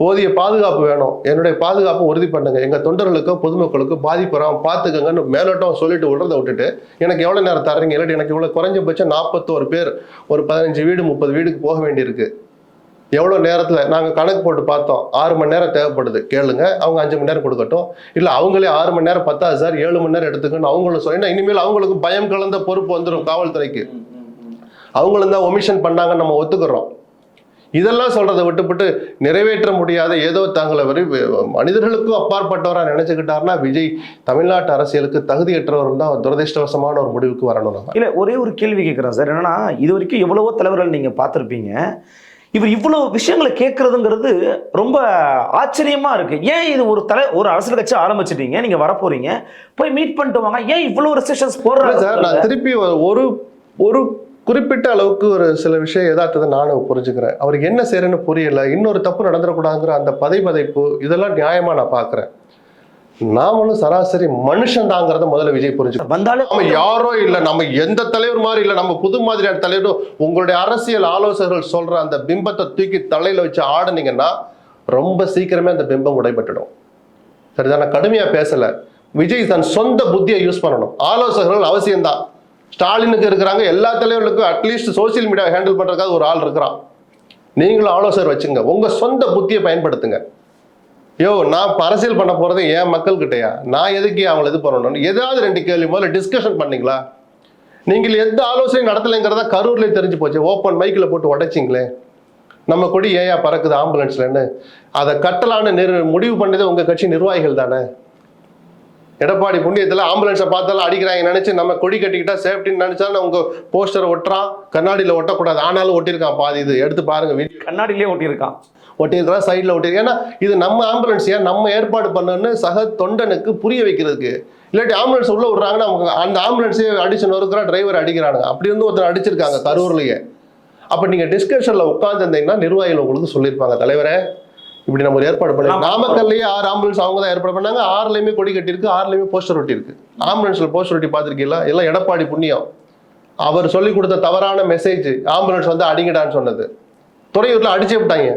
போதிய பாதுகாப்பு வேணும். என்னுடைய பாதுகாப்பு உறுதி பண்ணுங்க. எங்க தொண்டர்களுக்கும் பொதுமக்களுக்கும் பாதிப்பு வராம பார்த்துக்கங்கன்னு மேலோட்டம் சொல்லிட்டு விடுறத விட்டுட்டு எனக்கு எவ்வளவு நேரம் தர்றீங்க? இல்லாட்டி எனக்கு இவ்வளவு குறைஞ்சபட்சம் நாற்பத்தோரு பேர் ஒரு பதினஞ்சு வீடு முப்பது வீடுக்கு போக வேண்டியிருக்கு. எவ்வளோ நேரத்தில் நாங்கள் கணக்கு போட்டு பார்த்தோம். ஆறு மணி நேரம் தேவைப்படுது. கேளுங்க. அவங்க அஞ்சு மணி நேரம் கொடுக்கட்டும். இல்லை அவங்களே ஆறு மணி நேரம் பத்தாது சார். ஏழு மணி நேரம் எடுத்துக்கணும் அவங்களும் சொல்லி ஏன்னா இனிமேல் அவங்களுக்கு பயம் கலந்த பொறுப்பு வந்துடும் காவல்துறைக்கு. அவங்களும் தான் ஒமிஷன் பண்ணாங்கன்னு நம்ம ஒத்துக்கிறோம். இதெல்லாம் சொல்றதை விட்டுவிட்டு நிறைவேற்ற முடியாத ஏதோ தங்களை வரை மனிதர்களுக்கும் அப்பாற்பட்டவராக நினைச்சுக்கிட்டாருன்னா விஜய் தமிழ்நாட்டு அரசியலுக்கு தகுதியற்றவர் தான் துரதிருஷ்டவசமான ஒரு முடிவுக்கு வரணும் இல்ல ஒரே ஒரு கேள்வி கேட்குறேன் சார். என்னன்னா இது வரைக்கும் எவ்வளவோ தலைவர்கள் நீங்க பார்த்துருப்பீங்க. இவர் இவ்வளவு விஷயங்களை கேட்கறதுங்கிறது ரொம்ப ஆச்சரியமா இருக்கு. ஏன் இது ஒரு தலை ஒரு அரசியல் கட்சி ஆரம்பிச்சிட்டீங்க? நீங்க வரப்போறீங்க. போய் மீட் பண்ணிட்டு வாங்க. ஏன் இவ்வளவு ரெஸ்ட்ரிக்ஷன்ஸ் போடுறாங்க? சார் நான் திருப்பி ஒரு- ஒரு ஒரு குறிப்பிட்ட அளவுக்கு ஒரு சில விஷயம் எதார்த்தத்தை நானும் புரிஞ்சுக்கிறேன். அவருக்கு என்ன செய்யறேன்னு புரியல. இன்னொரு தப்பு நடந்துடக்கூடாதுங்கிற அந்த பதை பதைப்பு இதெல்லாம் நியாயமா நான் பார்க்குறேன் நாமளும் சராசரி மனுஷன் தாங்கிறத முதல்ல விஜய் புரிஞ்சுக்கணும். வந்தாலும் நம்ம யாரோ இல்ல நம்ம எந்த தலைவர் மாதிரி இல்ல நம்ம புது மாதிரியான தலைவரும் உங்களுடைய அரசியல் ஆலோசகர்கள் சொல்ற அந்த பிம்பத்தை தூக்கி தலையில வச்சு ஆடுனீங்கன்னா ரொம்ப சீக்கிரமே அந்த பிம்பம் உடைபட்டுடும். சரிதான்? நான் கடுமையா பேசல. விஜய் தன் சொந்த புத்தியை யூஸ் பண்ணணும். ஆலோசகர்கள் அவசியம்தான். ஸ்டாலினுக்கு இருக்கிறாங்க எல்லா தலைவர்களுக்கும் அட்லீஸ்ட் சோசியல் மீடியா ஹேண்டில் பண்றதுக்காக ஒரு ஆள் இருக்கிறான். நீங்களும் ஆலோசகர் வச்சுங்க. உங்க சொந்த புத்தியை பயன்படுத்துங்க. யோ நான் அரசியல் பண்ண போறது என் மக்கள்கிட்டயா? நான் எதுக்கு அவங்களை இது பண்ணணும்னு? ஏதாவது ரெண்டு கேள்வி முதல்ல டிஸ்கஷன் பண்ணீங்களா? நீங்கள் எந்த ஆலோசனையும் நடத்தலைங்கிறத கரூர்லேயே தெரிஞ்சு போச்சு. ஓப்பன் மைக்கில் போட்டு உடைச்சிங்களே. நம்ம கொடி ஏயா பறக்குது ஆம்புலன்ஸ்லன்னு அதை கட்டலான்னு நிறு முடிவு பண்ணதே உங்கள் கட்சி நிர்வாகிகள் தானே? எடப்பாடி புண்ணியத்தில் ஆம்புலன்ஸை பார்த்தாலும் அடிக்கிறாங்க நினச்சி நம்ம கொடி கட்டிக்கிட்டா சேஃப்டின்னு நினச்சாலும் உங்கள் போஸ்டரை ஒட்டுறான்? கண்ணாடியில் ஒட்டக்கூடாது. ஆனாலும் ஒட்டியிருக்கான் பாதி இது. எடுத்து பாருங்க வீடியோ கண்ணாடியிலே ஒட்டியிருக்கான். ஒட்டியிருக்கிறான் சைடில் ஒட்டியிருக்கேன் ஏன்னா இது நம்ம ஆம்புலன்ஸ் ஏன் நம்ம ஏற்பாடு பண்ணணும்னு சக தொண்டனுக்கு புரிய வைக்கிறதுக்கு. இல்லாட்டி ஆம்புலன்ஸ் உள்ள விடுறாங்கன்னா அவங்க அந்த ஆம்புலன்ஸே அடிச்சு நொறுக்கிறா டிரைவர் அடிக்கிறானுங்க. அப்படி இருந்து ஒருத்தர் அடிச்சிருக்காங்க கரூர்லயே. அப்ப நீங்க டிஸ்கஷன்ல உட்கார்ந்துருந்தீங்கன்னா நிர்வாகிகள் உங்களுக்கு சொல்லியிருப்பாங்க தலைவரே இப்படி நம்ம ஒரு ஏற்பாடு பண்ணி. நாமக்கல்லையே ஆறு ஆம்புலன்ஸ் அவங்க தான் ஏற்பாடு பண்ணாங்க. ஆறுலயுமே கொடி கட்டியிருக்கு ஆறுலயுமே போஸ்டர் ஒட்டி இருக்கு ஆம்புலன்ஸ்ல போஸ்டர் ஒட்டி பார்த்திருக்கீங்களா? எல்லாம் எடப்பாடி புண்ணியம். அவர் சொல்லி கொடுத்த தவறான மெசேஜ் ஆம்புலன்ஸ் வந்து அடிங்கடான்னு சொன்னது. துறையூர்ல அடிச்சே விட்டாங்க.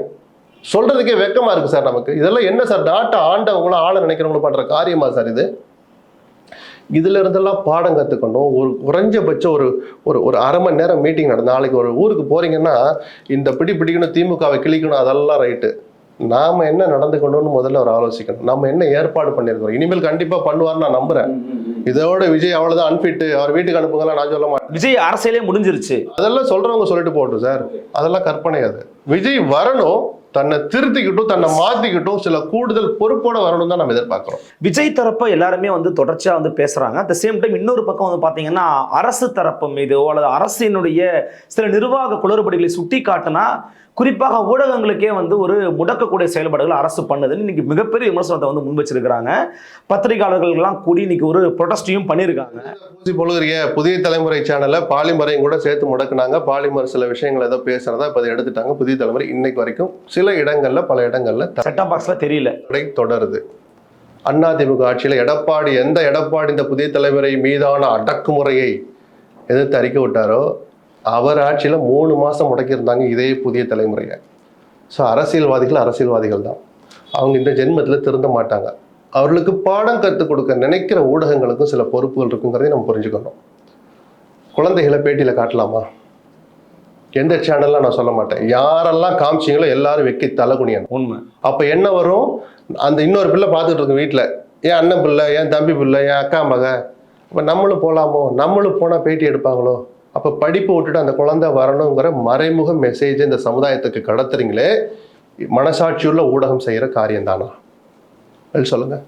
சொல்றதுக்கே வெக்கமா இருக்கு சார் நமக்கு. இதெல்லாம் என்ன சார் நாட்டை ஆண்டவங்களும் ஆள நினைக்கிறவங்களும் பண்ற காரியமா சார் இது? இதுல இருந்தெல்லாம் பாடம் கத்துக்கணும். ஒரு குறைஞ்சபட்சம் ஒரு ஒரு ஒரு அரை மணி நேரம் மீட்டிங் நடந்து நாளைக்கு ஒரு ஊருக்கு போறீங்கன்னா இந்த பிடி பிடிக்கணும் திமுகவை கிழிக்கணும் அதெல்லாம் ரைட்டு நாம என்ன நடந்துக்கணும்னு முதல்ல அவர் ஆலோசிக்கணும். நம்ம என்ன ஏற்பாடு பண்ணியிருக்கிறோம்? இனிமேல் கண்டிப்பா பண்ணுவார்னு நான் நம்புறேன். இதோட விஜய் அவ்வளவுதான் அன்ஃபிட் அவர் வீட்டுக்கு அனுப்புங்கலாம் நான் சொல்ல மாட்டேன். விஜய் அரசியலே முடிஞ்சிருச்சு. அதெல்லாம் சொல்றவங்க சொல்லிட்டு போகட்டும் சார். அதெல்லாம் கற்பனை அது. விஜய் வரணும் தன்னை திருத்திக்கிட்டும் தன்னை மாத்திக்கிட்டும் சில கூடுதல் பொறுப்போட வரணும் தான் நம்ம எதிர்பார்க்கிறோம். விஜய் தரப்ப எல்லாருமே வந்து தொடர்ச்சியா வந்து பேசுறாங்க. அட் த சேம் டைம் இன்னொரு பக்கம் வந்து பாத்தீங்கன்னா அரசு தரப்பு மீதோ அல்லது அரசினுடைய சில நிர்வாக குளறுபடிகளை சுட்டி காட்டுனா குறிப்பாக ஊடகங்களுக்கே வந்து ஒரு முடக்கக்கூடிய செயல்பாடுகள் அரசு பண்ணுதுன்னு இன்னைக்கு மிகப்பெரிய விமர்சனத்தை வந்து முன் வச்சிருக்கிறாங்க. பத்திரிகையாளர்கள்லாம் கூடி இன்னைக்கு ஒரு ப்ரொடெஸ்டையும் பண்ணியிருக்காங்க பொழுதுறிய புதிய தலைமுறை சேனல்ல பாலிமரையும் கூட சேர்த்து முடக்குனாங்க. பாலிமர் சில விஷயங்கள் ஏதோ பேசுறதா இப்ப அதை எடுத்துட்டாங்க புதிய தலைமுறை. இன்னைக்கு வரைக்கும் சில இடங்கள்ல பல இடங்கள்ல செட்டாப் பாக்ஸ்ல தெரியல. தடை தொடருது. அதிமுக ஆட்சியில எடப்பாடி எந்த எடப்பாடி இந்த புதிய தலைமுறை மீதான அடக்குமுறையை எதிர்த்து அறிக்கை விட்டாரோ அவர் ஆட்சியில மூணு மாசம் முடக்கியிருந்தாங்க இதே புதிய தலைமுறையை. ஸோ அரசியல்வாதிகள் அரசியல்வாதிகள் தான். அவங்க இந்த ஜென்மத்துல திருந்த மாட்டாங்க. அவர்களுக்கு பாடம் கற்றுக் கொடுக்க நினைக்கிற ஊடகங்களுக்கும் சில பொறுப்புகள் இருக்குங்கிறதையும் நம்ம புரிஞ்சுக்கணும். குழந்தைகளை பேட்டியில காட்டலாமா? எந்த சேனல்லாம் நான் சொல்ல மாட்டேன். யாரெல்லாம் காமிச்சீங்களோ எல்லாரும் வெக்கி தலை குனியணும். உண்மை. அப்போ என்ன வரும்? அந்த இன்னொரு பிள்ளை பார்த்துட்டு இருக்கும் வீட்டில் என் அண்ணன் பிள்ளை என் தம்பி பிள்ளை என் அக்கா மக. அப்போ நம்மளும் போகலாமோ நம்மளும் போனால் பேட்டி எடுப்பாங்களோ? அப்போ படிப்பு விட்டுட்டு அந்த குழந்தை வரணுங்கிற மறைமுக மெசேஜ் இந்த சமுதாயத்துக்கு கடத்துறீங்களே மனசாட்சியுள்ள ஊடகம் செய்கிற காரியம் தானா சொல்லுங்க.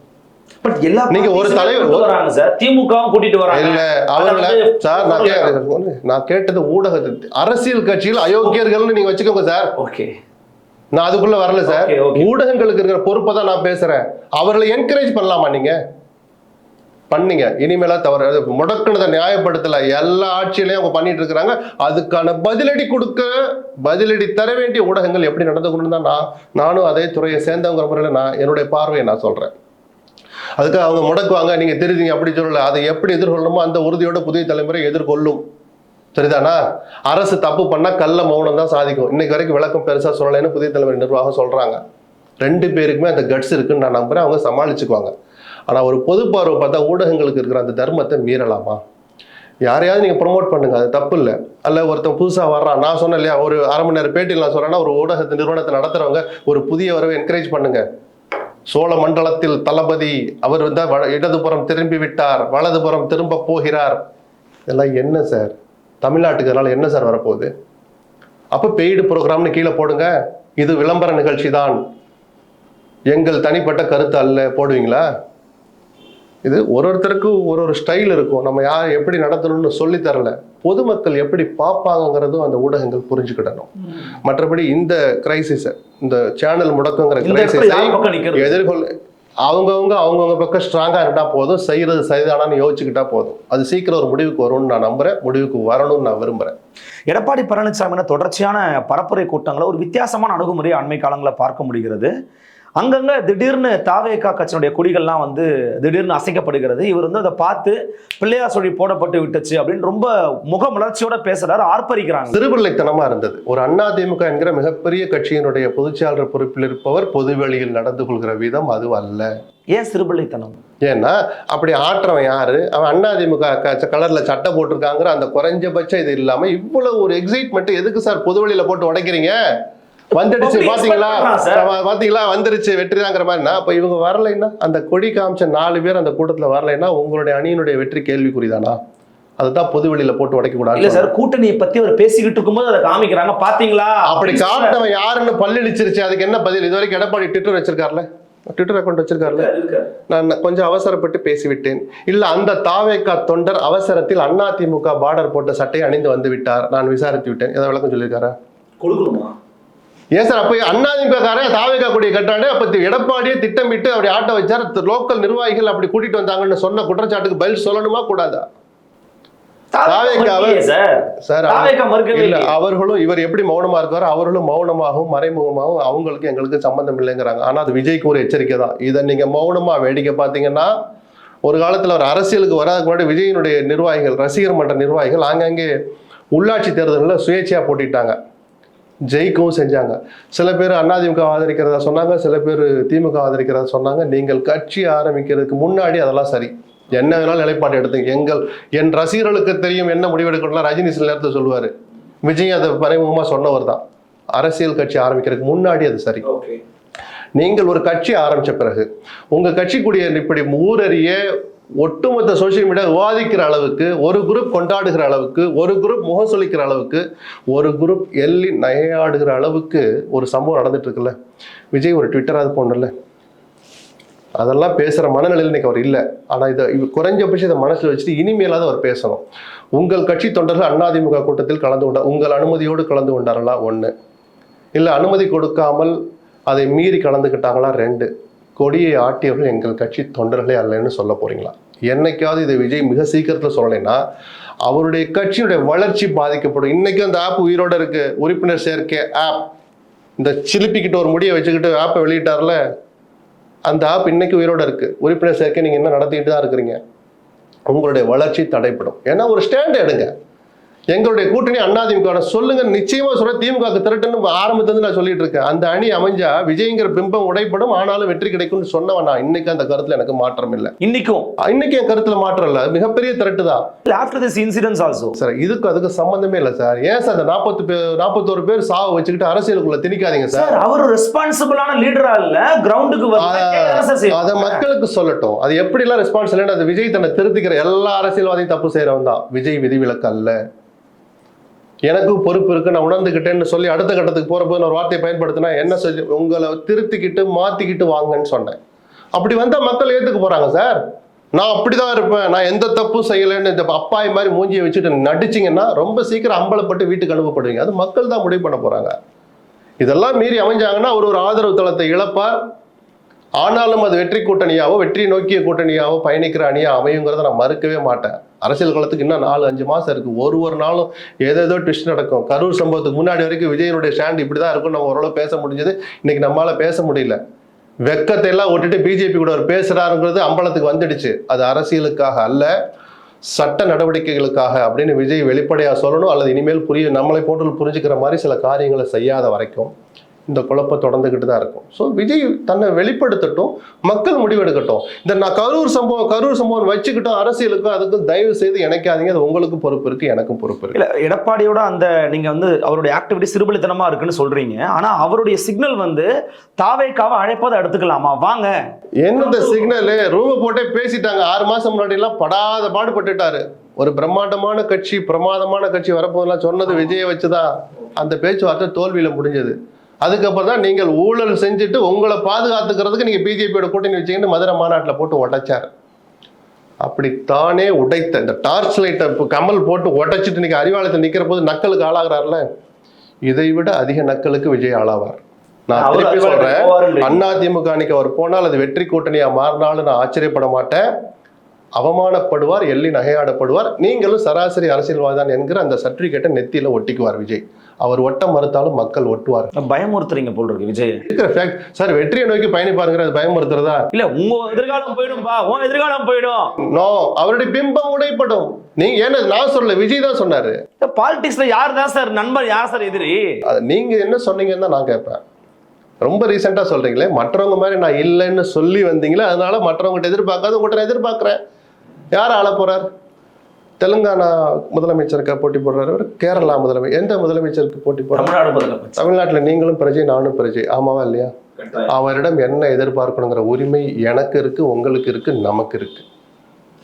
பட் எல்லா நீங்க ஒரு தலைவர் வராங்க சார். திமுகவும் கூட்டிட்டு வராங்க. இல்ல அவங்கள சார் நான் கே- நான் கேட்டது ஊடகத்து அரசியல் கட்சியில் அயோக்கியர்கள்னு நீங்க வச்சுக்கோங்க சார். ஓகே நான் அதுக்குள்ள வரல சார். ஊடகங்களுக்கு இருக்கிற பொறுப்பை தான் நான் பேசுறேன். அவர்களை என்கரேஜ் பண்ணலாமா நீங்க? பண்ணீங்க. இனிமேலா தவறு அது முடக்குனதை நியாயப்படுத்தல. எல்லா ஆட்சியிலையும் அவங்க பண்ணிட்டு இருக்கிறாங்க. அதுக்கான பதிலடி கொடுக்க பதிலடி தர வேண்டிய ஊடகங்கள் எப்படி நடந்துக்கணும் தான் நான் நானும் அதே துறையை சேர்ந்தவங்கிற முறையில் நான் என்னுடைய பார்வையை நான் சொல்றேன். அதுக்கு அவங்க முடக்குவாங்க. நீங்க தெரிஞ்சீங்க அப்படி சொல்லல. அதை எப்படி எதிர்கொள்ளணுமோ அந்த உறுதியோட புதிய தலைமுறை எதிர்கொள்ளும். சரிதானா அரசு தப்பு பண்ணா கள்ள மௌனம் தான் சாதிக்கும். இன்னைக்கு வரைக்கும் விளக்கம் பெருசா சொல்லலைன்னு புதிய தலைமுறை நிர்வாகம் சொல்றாங்க. ரெண்டு பேருக்குமே அந்த கட்ஸ் இருக்குன்னு நான் நம்புறேன். அவங்க சமாளிச்சுக்குவாங்க. ஆனால் ஒரு பொது பார்வை பார்த்தா ஊடகங்களுக்கு இருக்கிற அந்த தர்மத்தை மீறலாமா? யாரையாவது நீங்கள் ப்ரொமோட் பண்ணுங்க அது தப்பு இல்லை. அல்ல ஒருத்தன் புதுசாக வர்றான். நான் சொன்னேன் இல்லையா ஒரு அரை மணி நேரம் பேட்டியில் நான் சொன்னேன்னா ஒரு ஊடகத்தை நிறுவனத்தை நடத்துகிறவங்க ஒரு புதிய வரவை என்கரேஜ் பண்ணுங்க. சோழ மண்டலத்தில் தளபதி அவர் வந்து வ- இடதுபுறம் திரும்பி விட்டார் வலதுபுறம் திரும்ப போகிறார். இதெல்லாம் என்ன சார் தமிழ்நாட்டுக்கு அதனால் என்ன சார் வரப்போகுது? அப்போ பெய்டு ப்ரோக்ராம்னு கீழே போடுங்க. இது விளம்பர நிகழ்ச்சி தான் எங்கள் தனிப்பட்ட கருத்து அல்ல போடுவீங்களா? இது ஒரு ஒருத்தருக்கும் ஒரு ஒரு ஸ்டைல் இருக்கும். நம்ம யார் எப்படி நடத்தணும்னு சொல்லி தரல. பொதுமக்கள் எப்படி பார்ப்பாங்கங்கிறதும் அந்த ஊடகங்கள் புரிஞ்சுக்கிடணும். மற்றபடி இந்த கிரைசிஸ இந்த சேனல் முடக்கங்கிற கிரைசிஸை எதிர்கொள்ள அவங்கவுங்க அவங்கவுங்க பக்கம் ஸ்ட்ராங்காக இருந்தா போதும் செய்யறது சரிதானான்னு யோசிச்சுக்கிட்டா போதும். அது சீக்கிரம் ஒரு முடிவுக்கு வரும்னு நான் நம்புறேன். முடிவுக்கு வரணும்னு நான் விரும்புறேன். எடப்பாடி பழனிசாமின தொடர்ச்சியான பரப்புரை கூட்டங்களை ஒரு வித்தியாசமான அணுகுமுறையை அண்மை காலங்களில் பார்க்க முடிகிறது. அங்கங்க திடீர்னு தாவேகா கட்சியினுடைய கொடிகள்லாம் வந்து திடீர்னு அசைக்கப்படுகிறது. இவர் வந்து அதை பார்த்து பிள்ளையார் சொல்லி போடப்பட்டு விட்டுச்சு அப்படின்னு ரொம்ப முகமலர்ச்சியோட பேசுறாரு ஆர்ப்பரிக்கிறாங்க. சிறுபிள்ளைத்தனமா இருந்தது. ஒரு அதிமுக என்கிற மிகப்பெரிய கட்சியினுடைய பொதுச்செயலாளர் பொறுப்பில் இருப்பவர் பொதுவெளியில் நடந்து கொள்கிற விதம் அது அல்ல. ஏன் சிறுபிள்ளைத்தனம்? ஏன்னா அப்படி ஆட்டுறவன் யாரு? அவன் அதிமுக கலர்ல சட்டை போட்டிருக்காங்கிற அந்த குறைஞ்சபட்சம் இது இல்லாம இவ்வளவு ஒரு எக்ஸைட்மெண்ட் எதுக்கு சார் பொதுவெளியில போட்டு உடைக்கிறீங்க? வந்துடுச்சு. பாத்தீங்களா? பாத்தீங்களா? வந்துருச்சு வெற்றிதாங்கிற மாதிரினா அப்ப இவங்க வரலைன்னா அந்த கொடி காமிச்ச நாலு பேர் அந்த கூட்டத்துல வரலைன்னா உங்களுடைய அணியினுடைய வெற்றி கேள்விக்குறிதானா? அதுதான் பொதுவெளியில போட்டு உடைக்க இல்ல கூடாது சார் கூட்டணியை பத்தி அவர் பேசிக்கிட்டு இருக்கும்போது அதை காமிக்கிறாங்க. பாத்தீங்களா? அப்படி காட்டினவன் யாருன்னு பல்லிழிச்சிருச்சு. அதுக்கு என்ன பதில்? இது வரைக்கும் எடப்பாடி ட்விட்டர் வச்சிருக்காருல? ட்விட்டர் அக்கௌண்ட் வச்சிருக்காருல? நான் கொஞ்சம் அவசரப்பட்டு பேசிவிட்டேன். இல்ல அந்த தாவேக்கா தொண்டர் அவசரத்தில் அதிமுக பார்டர் போட்ட சட்டையை அணிந்து வந்து விட்டார். நான் விசாரித்து விட்டேன். ஏதாவது விளக்கம் சொல்லியிருக்காரா? கொடுக்கணுமா? ஏன் சார்? அப்ப அதிமுக காரன் தாவேக்கா கொடியை கட்டாண்டு அப்ப எடப்பாடியே திட்டமிட்டு அப்படி ஆட்ட வச்சார். லோக்கல் நிர்வாகிகள் அப்படி கூட்டிட்டு வந்தாங்கன்னு சொன்ன குற்றச்சாட்டுக்கு பதில் சொல்லணுமா கூடாதா. அவர்களும் இவர் எப்படி மௌனமா இருக்காரோ அவர்களும் மௌனமாகவும் மறைமுகமாகவும் அவங்களுக்கு எங்களுக்கு சம்பந்தம் இல்லைங்கிறாங்க. ஆனா அது விஜய்க்கு ஒரு எச்சரிக்கை தான். இதை நீங்க மௌனமா வேடிக்கை பார்த்தீங்கன்னா ஒரு காலத்துல அவர் அரசியலுக்கு வராதுக்கு முன்னாடி விஜயினுடைய நிர்வாகிகள் ரசிகர் மன்ற நிர்வாகிகள் ஆங்காங்கே உள்ளாட்சி தேர்தலில் சுயேட்சையா போட்டிட்டாங்க. ஜெயிக்கவும் செஞ்சாங்க. சில பேர் அதிமுக ஆதரிக்கிறதா சொன்னாங்க சில பேர் திமுக ஆதரிக்கிறதா சொன்னாங்க. நீங்கள் கட்சி ஆரம்பிக்கிறதுக்கு முன்னாடி அதெல்லாம் சரி. என்ன வேணாலும் நிலைப்பாடு எடுத்துங்க. எங்கள் என் ரசிகர்களுக்கு தெரியும் என்ன முடிவெடுக்கணும்னா ரஜினி சில நேரத்தில் சொல்லுவார். விஜய் அதை மறைமுகமாக சொன்னவர் தான். அரசியல் கட்சி ஆரம்பிக்கிறதுக்கு முன்னாடி அது சரி. ஓகே. நீங்கள் ஒரு கட்சி ஆரம்பித்த பிறகு உங்கள் கட்சிக்குடிய இப்படி ஊரறிய ஒட்டுமொத்த சோஷியல் மீடியா விவாதிக்கிற அளவுக்கு ஒரு குரூப் கொண்டாடுகிற அளவுக்கு ஒரு குரூப் முகம் சொல்லிக்கிற அளவுக்கு ஒரு குரூப் எள்ளி நகையாடுகிற அளவுக்கு ஒரு சம்பவம் நடந்துட்டு இருக்குல்ல விஜய் ஒரு ட்விட்டராக போடல அதெல்லாம் பேசுகிற மனநிலையில் இன்னைக்கு அவர் இல்லை. ஆனால் இதை குறைஞ்சபட்சம் இதை மனசில் வச்சுட்டு இனிமேலாவது அவர் பேசணும். உங்கள் கட்சி தொண்டர்கள் அதிமுக கூட்டத்தில் கலந்து கொண்டார் உங்கள் அனுமதியோடு கலந்து கொண்டார்களா? ஒன்று இல்லை அனுமதி கொடுக்காமல் அதை மீறி கலந்துக்கிட்டாங்களா ரெண்டு. கொடியை ஆட்டியவர்கள் எங்கள் கட்சி தொண்டர்களே அல்லன்னு சொல்ல போறீங்களா? என்னைக்காவது இதை விஜய் மிக சீக்கிரத்தில் சொல்லலைன்னா அவருடைய கட்சியினுடைய வளர்ச்சி பாதிக்கப்படும். இன்னைக்கு அந்த ஆப் உயிரோட இருக்கு. உறுப்பினர் சேர்க்கை ஆப். இந்த சிலிப்பிக்கிட்டு ஒரு முடியை வச்சுக்கிட்டு ஆப்பை வெளியிட்டார்ல அந்த ஆப் இன்னைக்கு உயிரோட இருக்கு. உறுப்பினர் சேர்க்கை நீங்க என்ன நடத்திட்டு தான் இருக்கிறீங்க? உங்களுடைய வளர்ச்சி தடைப்படும் ஏன்னா ஒரு ஸ்டாண்ட் எடுங்க. எங்களுடைய கூட்டணி அதிமுக சொல்லுங்க நிச்சயமா சொல்ற திமுக திரட்டுன்னு ஆரம்பத்துல நான் சொல்லிட்டு இருக்கேன் அந்த அணி அமைஞ்சா விஜய்ங்கிற பிம்பம் உடைப்படும் ஆனாலும் வெற்றி கிடைக்கும்னு சொன்னவன் நான். இன்னைக்கு அந்த கருத்துல எனக்கு மாற்றம் இல்லை. இன்னைக்கும்? இன்னைக்கு என் கருத்துல மாற்றம் இல்லை. மிகப்பெரிய திரட்டு தான். After this incidents also sir இதுக்கு அதுக்கு சம்பந்தமே இல்லை சார். ஏன் சார் அந்த நாற்பத்து பேர் நாற்பத்தோரு பேர் சாவை வச்சுக்கிட்டு அரசியலுக்குள்ள திணிக்காதீங்க சார்? அவர் ரெஸ்பான்சிபிளான லீடரா இல்ல கிரவுண்டுக்கு அத- மக்களுக்கு சொல்லட்டும். அது எப்படிலாம் ரெஸ்பான்ஸ் இல்லைன்னு அது விஜய் தன்னை திருத்திக்கிற எல்லா அரசியல்வாதியும் தப்பு செய்யறவன் தான். விஜய் விதிவிலக்கு அல்ல. எனக்கும் பொறுப்பு இருக்கு நான் உணர்ந்துக்கிட்டேன்னு சொல்லி அடுத்த கட்டத்துக்கு போறப்போ நான் ஒரு வார்த்தையை பயன்படுத்தினா என்ன சொல்லி உங்களை திருத்திக்கிட்டு மாத்திக்கிட்டு வாங்கன்னு சொன்னேன். அப்படி வந்தா மக்கள் ஏற்றுக்க போறாங்க சார். நான் அப்படிதான் இருப்பேன் நான் எந்த தப்பும் செய்யலைன்னு இந்த அப்பாய் மாதிரி மூஞ்சியை வச்சுட்டு நடிச்சிங்கன்னா ரொம்ப சீக்கிரம் அம்பலப்பட்டு வீட்டுக்கு அனுப்பப்படுவீங்க. அது மக்கள் தான் முடிவு பண்ண போறாங்க. இதெல்லாம் மீறி அமைஞ்சாங்கன்னா அவர் ஒரு ஆதரவு தளத்தை இழப்பார். ஆனாலும் அது வெற்றி கூட்டணியாவோ வெற்றி நோக்கிய கூட்டணியாவோ பயணிக்கிற அணியாக அமையுங்கிறத நான் மறுக்கவே மாட்டேன். அரசியல் காலத்துக்கு இன்னும் நாலு அஞ்சு மாதம் இருக்குது ஒரு ஒரு நாளும் ஏதேதோ ட்விஸ்ட் நடக்கும். கரூர் சம்பவத்துக்கு முன்னாடி வரைக்கும் விஜயனுடைய ஸ்டாண்ட் இப்படி தான் இருக்கும் நம்ம ஓரளவு பேச முடிஞ்சது. இன்னைக்கு நம்மளால் பேச முடியல. வெக்கத்தை எல்லாம் விட்டுட்டு பிஜேபி கூட அவர் பேசுகிறாருங்கிறது அம்பலத்துக்கு வந்துடுச்சு. அது அரசியலுக்காக அல்ல சட்ட நடவடிக்கைகளுக்காக அப்படின்னு விஜய் வெளிப்படையாக சொல்லணும். அல்லது இனிமேல் புரிய நம்மளை போட்டு புரிஞ்சுக்கிற மாதிரி சில காரியங்களை செய்யாத வரைக்கும் இந்த குழப்பம் தொடர்ந்துகிட்டு தான் இருக்கும். ஸோ விஜய் தன்னை வெளிப்படுத்தட்டும் மக்கள் முடிவெடுக்கட்டும். இந்த நான் கரூர் சம்பவம் கரூர் சம்பவம் வச்சுக்கிட்டோம் அரசியலுக்கும் அதுக்கும் தயவு செய்து இணைக்காதீங்க. அது உங்களுக்கும் பொறுப்பு இருக்கு எனக்கும் பொறுப்பு இருக்கு. இல்ல எடப்பாடியோட அந்த நீங்க வந்து அவருடைய ஆக்டிவிட்டி சிறுபலித்தனமா இருக்குன்னு சொல்றீங்க. ஆனா அவருடைய சிக்னல் வந்து தாவேக்காவை அழைப்பதை எடுத்துக்கலாமா? வாங்க. என்னது சிக்னல் ரூம போட்டே பேசிட்டாங்க. ஆறு மாசம் முன்னாடி எல்லாம் படாத பாடுபட்டுட்டாரு. ஒரு பிரம்மாண்டமான கட்சி பிரமாதமான கட்சி வரப்போதெல்லாம் சொன்னது விஜயை வச்சுதான். அந்த பேச்சுவார்த்தை தோல்வியில முடிஞ்சது. அதுக்கப்புறம் தான் நீங்கள் ஊழல் செஞ்சுட்டு உங்களை பாதுகாத்துக்கிறதுக்கு நீங்க பிஜேபியோட கூட்டணி வச்சீங்கன்னு மதுரை மாநாட்டில் போட்டு உடைச்சார். அப்படி தானே உடைத்த இந்த டார்ச் லைட்டை இப்போ கமல் போட்டு உடைச்சிட்டு இன்னைக்கு அறிவாலயத்தில் நிக்கிற போது நக்கலுக்கு ஆளாகிறார்ல? இதை விட அதிக நக்கலுக்கு விஜய் ஆளாவார். நான் திருப்பி அறிவாலயத்துக்கு சொல்றேன் போவாருன்றீங்க. அண்ணா திமுக அன்னைக்கு அவர் போனால் அது வெற்றி கூட்டணியா மாறினாலும் நான் ஆச்சரியப்பட மாட்டேன். அவமானப்படுவார் எள்ளி நகையாடப்படுவார். நீங்களும் சராசரி அரசியல்வாதிதான் என்கிற அந்த சர்டிபிகேட்டை நெத்தியில ஒட்டிக்குவார் விஜய். அவர் ஒட்ட மறுத்தாலும் மக்கள் ஒட்டுவார் பயமுறுத்துறீங்க போல் இருக்கு விஜய். இருக்கிற ஃபேக்ட் சார் வெற்றியை நோக்கி பயணிப்பாருங்கிற அது பயமுறுத்துறதா? இல்ல உங்க எதிர்காலம் போயிடும்பா உன் எதிர்காலம் போயிடும். நோ அவருடைய பிம்பம் உடைப்படும். நீங்க ஏன்னா நான் சொல்லல விஜய் தான் சொன்னாரு. பாலிடிக்ஸ்ல யார் தான் சார் நண்பர் யார் சார் எதிரி? நீங்க என்ன சொன்னீங்கன்னு தான் நான் கேட்பேன். ரொம்ப ரீசெண்டாக சொல்றீங்களே மற்றவங்க மாதிரி நான் இல்லைன்னு சொல்லி வந்தீங்களே அதனால மற்றவங்ககிட்ட எதிர்பார்க்காத உங்கள்கிட்ட எதிர்பார்க்குறேன். யார் ஆள போறார்? தெலுங்கானா முதலமைச்சருக்கு போட்டி போடுறாரு கேரளா முதலமைச்சர் எந்த முதலமைச்சருக்கு போட்டி போடுறாரு? தமிழ்நாட்டில் நீங்களும் பிரஜை நானும் பிரஜை. ஆமாவா இல்லையா? அவரிடம் என்ன எதிர்பார்க்கணுங்கிற உரிமை எனக்கு இருக்கு உங்களுக்கு இருக்கு நமக்கு இருக்கு.